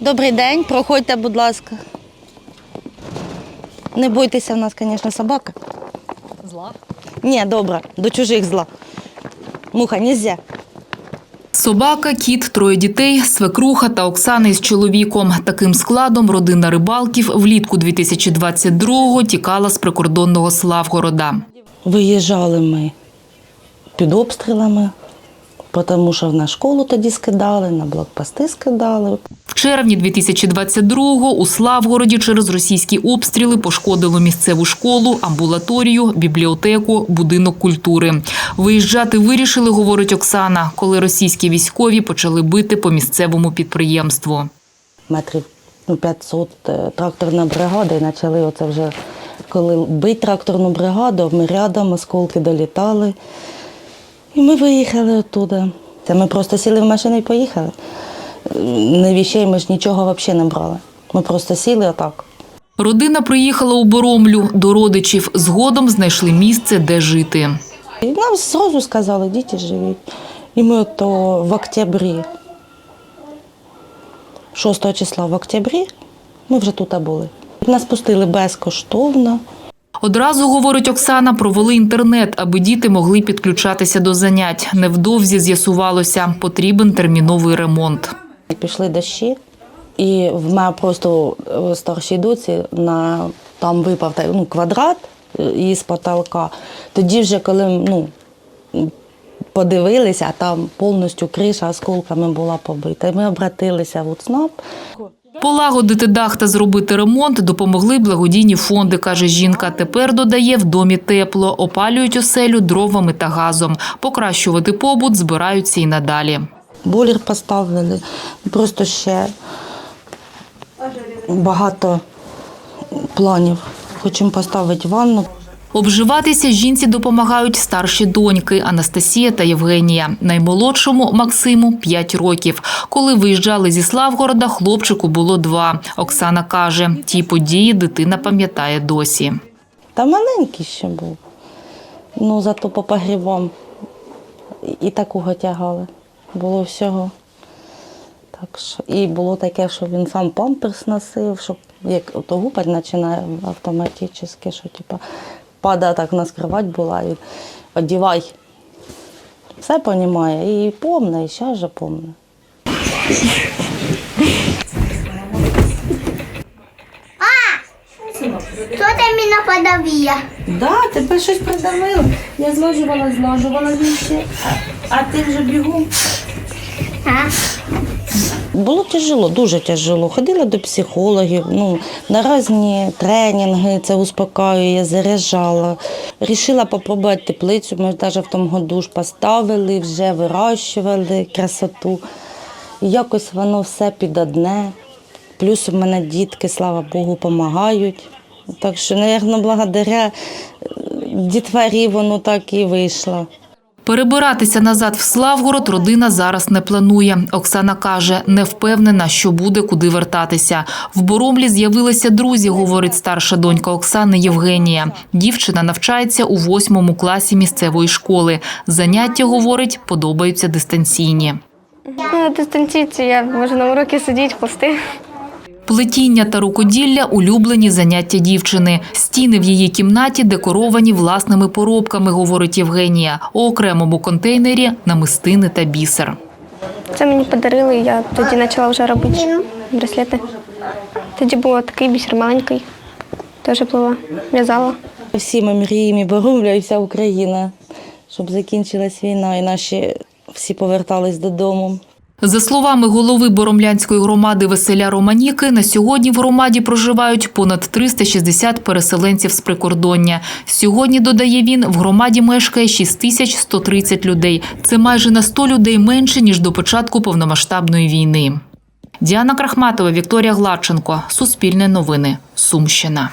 Добрий день, проходьте, будь ласка. Не бойтеся, в нас, звісно, собака. Зла. Ні, добре, до чужих зла. Муха, нельзя. Собака, кіт, троє дітей, свекруха та Оксана із чоловіком. Таким складом родина рибалків влітку 2022-го тікала з прикордонного Славгорода. Виїжджали ми під обстрілами, тому що на школу тоді скидали, на блокпости скидали. В червні 2022-го у Славгороді через російські обстріли пошкодило місцеву школу, амбулаторію, бібліотеку, будинок культури. Виїжджати вирішили, говорить Оксана, коли російські військові почали бити по місцевому підприємству. Метрів ну, 500 е, тракторна бригада, і почали оце вже, коли бить тракторну бригаду, ми рядом, осколки долітали. І ми виїхали оттуда. Ми просто сіли в машину і поїхали. Не віщей, ми ж нічого взагалі не брали. Ми просто сіли отак. Родина приїхала у Боромлю до родичів. Згодом знайшли місце, де жити. І нам зразу сказали, діти живіть. І ми то в октябрі, 6 числа в октябрі, ми вже тут були. Нас пустили безкоштовно. Одразу, говорить Оксана, провели інтернет, аби діти могли підключатися до занять. Невдовзі з'ясувалося, потрібен терміновий ремонт. Пішли дощі, і в мене просто е, старшій доці на там випав ну, квадрат е, із потолка. Тоді вже коли ну, подивилися, там повністю криша осколками була побита. Ми обратилися в УЦНАП. Полагодити дах та зробити ремонт допомогли благодійні фонди, каже жінка. Тепер додає в домі тепло, опалюють оселю дровами та газом. Покращувати побут збираються і надалі. Болір поставили. Просто ще багато планів. Хочемо поставити ванну. Обживатися жінці допомагають старші доньки Анастасія та Євгенія. Наймолодшому Максиму 5 років. Коли виїжджали зі Славгорода, хлопчику було два. Оксана каже, ті події дитина пам'ятає досі. Та маленький ще був. Ну, зато по погрібам і- такого тягали. Було всього. Так що, і було таке, що він сам памперс носив, щоб як ото гупать починає автоматично, що типа падає так на кровать була і одівай. Все розуміє. І помне, і зараз же помне. Хто там мене подавіє? Да, тебе щось придавило. Я зложувала, зложувала віщі, а, ти вже бігом. А? Було тяжело, дуже тяжело. Ходила до психологів, ну, на різні тренінги, це успокоює, заряджала. Рішила попробувати теплицю. Ми навіть в тому году ж поставили, вже вирощували красоту. І якось воно все під одне. Плюс у мене дітки, слава Богу, допомагають. Так що, мабуть, благодаря е, дітварі воно так і вийшло. Перебиратися назад в Славгород родина зараз не планує. Оксана каже, не впевнена, що буде куди вертатися. В Боромлі з'явилися друзі, говорить старша донька Оксани Євгенія. Дівчина навчається у восьмому класі місцевої школи. Заняття, говорить, подобаються дистанційні. Ну, на дистанційці я можу на уроки сидіти, плести. Плетіння та рукоділля – улюблені заняття дівчини. Стіни в її кімнаті декоровані власними поробками, говорить Євгенія. У окремому контейнері – намистини та бісер. Це мені подарили, я тоді почала вже робити браслети. Тоді був такий бісер маленький, теж плила, в'язала. Всі ми мріємо і Боромля, і вся Україна, щоб закінчилась війна, і наші всі повертались додому. За словами голови Боромлянської громади Василя Романіки, на сьогодні в громаді проживають понад 360 переселенців з прикордоння. Сьогодні, додає він, в громаді мешкає 6130 людей. Це майже на 100 людей менше, ніж до початку повномасштабної війни. Діана Крахматова, Вікторія Гладченко. Суспільне новини. Сумщина.